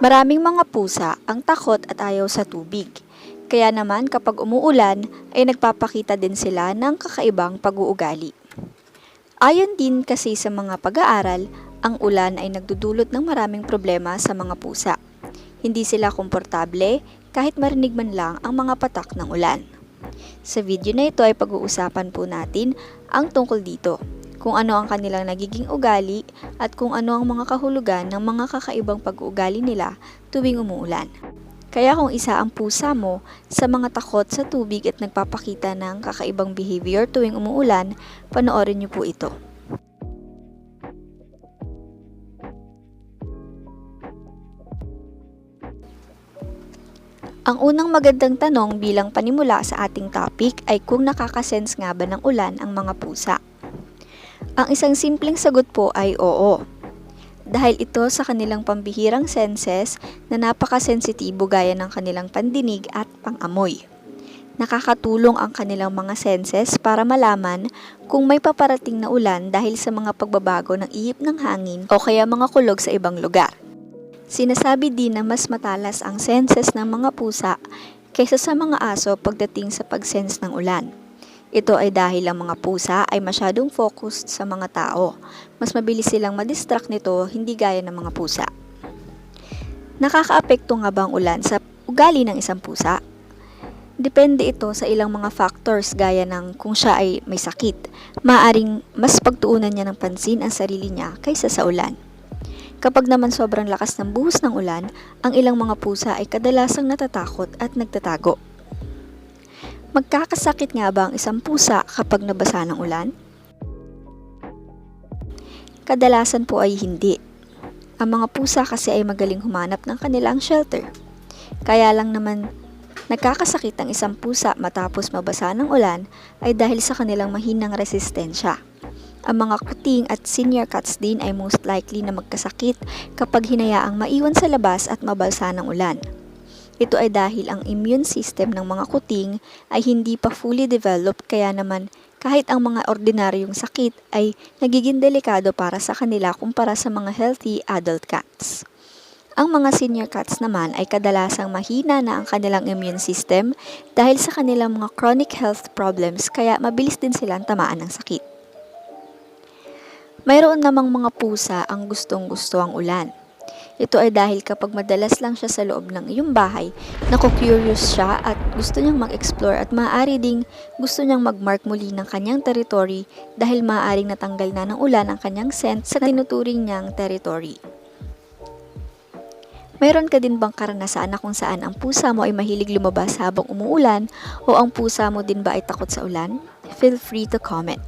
Maraming mga pusa ang takot at ayaw sa tubig. Kaya naman kapag umuulan ay nagpapakita din sila ng kakaibang pag-uugali. Ayon din kasi sa mga pag-aaral, ang ulan ay nagdudulot ng maraming problema sa mga pusa. Hindi sila komportable kahit marinig man lang ang mga patak ng ulan. Sa video na ito ay pag-uusapan po natin ang tungkol dito, kung ano ang kanilang nagiging ugali at kung ano ang mga kahulugan ng mga kakaibang pag-uugali nila tuwing umuulan. Kaya kung isa ang pusa mo sa mga takot sa tubig at nagpapakita ng kakaibang behavior tuwing umuulan, panoorin niyo po ito. Ang unang magandang tanong bilang panimula sa ating topic ay kung nakakasense nga ba ng ulan ang mga pusa. Ang isang simpleng sagot po ay oo. Dahil ito sa kanilang pambihirang senses na napakasensitibo gaya ng kanilang pandinig at pangamoy. Nakakatulong ang kanilang mga senses para malaman kung may paparating na ulan dahil sa mga pagbabago ng ihip ng hangin o kaya mga kulog sa ibang lugar. Sinasabi din na mas matalas ang senses ng mga pusa kaysa sa mga aso pagdating sa pag-sense ng ulan. Ito ay dahil ang mga pusa ay masyadong focused sa mga tao. Mas mabilis silang madistract nito, hindi gaya ng mga pusa. Nakakaapekto nga ba ang ulan sa ugali ng isang pusa? Depende ito sa ilang mga factors gaya ng kung siya ay may sakit. Maaring mas pagtuunan niya ng pansin ang sarili niya kaysa sa ulan. Kapag naman sobrang lakas ng buhos ng ulan, ang ilang mga pusa ay kadalasang natatakot at nagtatago. Magkakasakit nga ba ang isang pusa kapag nabasa ng ulan? Kadalasan po ay hindi. Ang mga pusa kasi ay magaling humanap ng kanilang shelter. Kaya lang naman nagkakasakit ang isang pusa matapos mabasa ng ulan ay dahil sa kanilang mahinang resistensya. Ang mga kuting at senior cats din ay most likely na magkasakit kapag hinayaang maiwan sa labas at mabalsa ng ulan. Ito ay dahil ang immune system ng mga kuting ay hindi pa fully developed kaya naman kahit ang mga ordinaryong sakit ay nagiging delikado para sa kanila kumpara sa mga healthy adult cats. Ang mga senior cats naman ay kadalasang mahina na ang kanilang immune system dahil sa kanilang mga chronic health problems kaya mabilis din silang tamaan ng sakit. Mayroon namang mga pusa ang gustong gusto ang ulan. Ito ay dahil kapag madalas lang siya sa loob ng iyong bahay, naku-curious siya at gusto niyang mag-explore at maaari ding gusto niyang mag-mark muli ng kanyang territory dahil maaaring natanggal na ng ulan ang kanyang scent sa tinuturing niyang territory. Mayroon ka din bang karanasan na kung saan ang pusa mo ay mahilig lumabas habang umuulan o ang pusa mo din ba ay takot sa ulan? Feel free to comment.